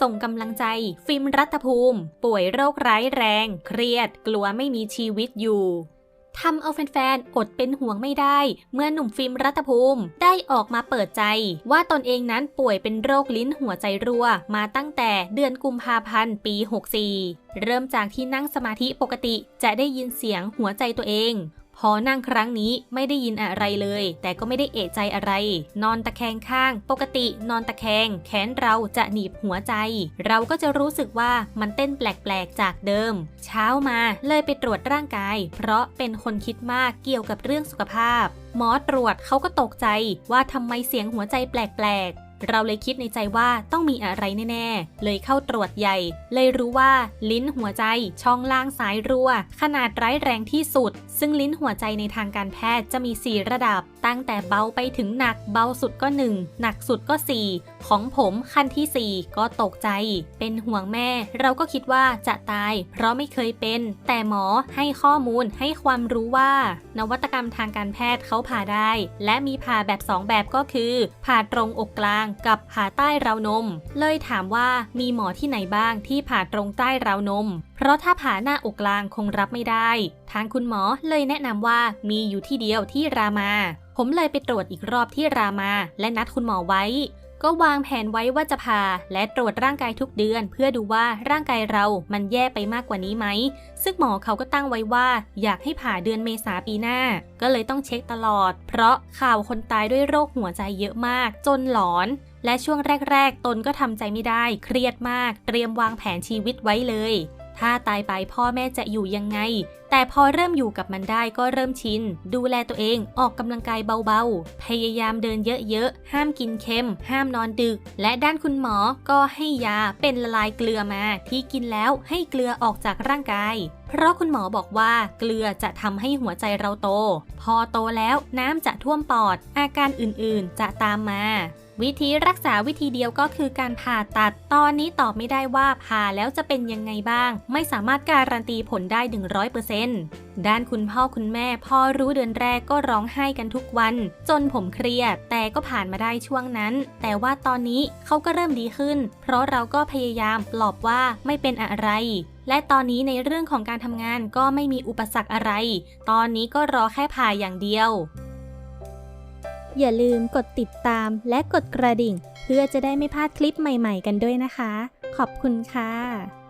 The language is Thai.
ส่งกำลังใจ ฟิล์มรัฐภูมิ ป่วยโรคร้ายแรง เครียด กลัวไม่มีชีวิตอยู่ทำเอาแฟนๆ อดเป็นห่วงไม่ได้ เมื่อหนุ่มฟิล์มรัฐภูมิได้ออกมาเปิดใจ ว่าตนเองนั้นป่วยเป็นโรคลิ้นหัวใจรั่ว มาตั้งแต่เดือนกุมภาพันธ์ปี 64 เริ่มจากที่นั่งสมาธิปกติจะได้ยินเสียงหัวใจตัวเอง พอนั่งครั้งนี้ไม่ได้ยินอะไรเลย แต่ก็ไม่ได้เอะใจอะไร นอนตะแคงข้าง ปกตินอนตะแคง แขนเราจะหนีบหัวใจ เราก็จะรู้สึกว่ามันเต้นแปลกๆจากเดิม เช้ามาเลยไปตรวจร่างกาย เพราะเป็นคนคิดมากเกี่ยวกับเรื่องสุขภาพ หมอตรวจเขาก็ตกใจว่าทำไมเสียงหัวใจแปลกๆ เราเลยคิดในใจว่าต้องมีอะไรแน่ๆ เลยเข้าตรวจใหญ่ เลยรู้ว่าลิ้นหัวใจช่องล่างซ้ายรั่ว ขนาดร้ายแรงที่สุด ซึ่งลิ้นหัวใจในทางการแพทย์จะมี 4 ระดับ ตั้งแต่เบาไปถึงหนักเบาสุดก็ 1 หนักสุดก็ 4 ของผมขั้นที่ 4 ก็ตกใจ เป็นห่วงแม่ เราก็คิดว่าจะตาย เพราะไม่เคยเป็น แต่หมอให้ข้อมูลให้ความรู้ว่า นวัตกรรมทางการแพทย์เขาผ่าได้ และมีผ่าแบบ 2 แบบก็คือ ผ่าตรงอกกลางกับผ่าใต้ราวนม เลยถามว่ามีหมอที่ไหนบ้างที่ผ่าตรงใต้ราวนม เพราะถ้าผ่าหน้าอกกลางคงรับไม่ได้ ทางคุณหมอเลยแนะนำว่ามีอยู่ที่เดียวที่รามา ผมเลยไปตรวจอีกรอบที่รามา และนัดคุณหมอไว้ ก็วางแผนไว้ว่าจะผ่าและตรวจร่างกายทุกเดือน เพื่อดูว่าร่างกายเรามันแย่ไปมากกว่านี้ไหม ซึ่งหมอเขาก็ตั้งไว้ว่า อยากให้ผ่าเดือนเมษาปีหน้า ก็เลยต้องเช็คตลอด เพราะข่าวคนตายด้วยโรคหัวใจเยอะมาก จนหลอน และช่วงแรก ๆ ตนก็ทำใจไม่ได้ เครียดมาก เตรียมวางแผนชีวิตไว้เลย ถ้าตายไปพ่อแม่จะอยู่ยังไง แต่พอเริ่มอยู่กับมันได้ก็เริ่มชิน ดูแลตัวเอง ออกกำลังกายเบาๆ พยายามเดินเยอะๆ ห้ามกินเค็ม ห้ามนอนดึก และด้านคุณหมอก็ให้ยาเป็นละลายเกลือมา ที่กินแล้วให้เกลือออกจากร่างกายเพราะคุณหมอบอกว่าเกลือจะทำให้หัวใจเราโต พอโตแล้วน้ำจะท่วมปอด อาการอื่นๆจะตามมา วิธีรักษาวิธีเดียวก็คือการผ่าตัด ตอนนี้ตอบไม่ได้ว่าผ่าแล้วจะเป็นยังไงบ้าง ไม่สามารถการันตีผลได้ 100%ด้านคุณพ่อคุณแม่พ่อรู้เดือนแรกก็ร้องไห้กันทุกวัน จนผมเครียด แต่ก็ผ่านมาได้ช่วงนั้น แต่ว่าตอนนี้เขาก็เริ่มดีขึ้น เพราะเราก็พยายามปลอบว่าไม่เป็นอะไร และตอนนี้ในเรื่องของการทำงานก็ไม่มีอุปสรรคอะไร ตอนนี้ก็รอแค่ผ่าอย่างเดียว อย่าลืมกดติดตามและกดกระดิ่ง เพื่อจะได้ไม่พลาดคลิปใหม่ ๆ กันด้วยนะคะ ขอบคุณค่ะ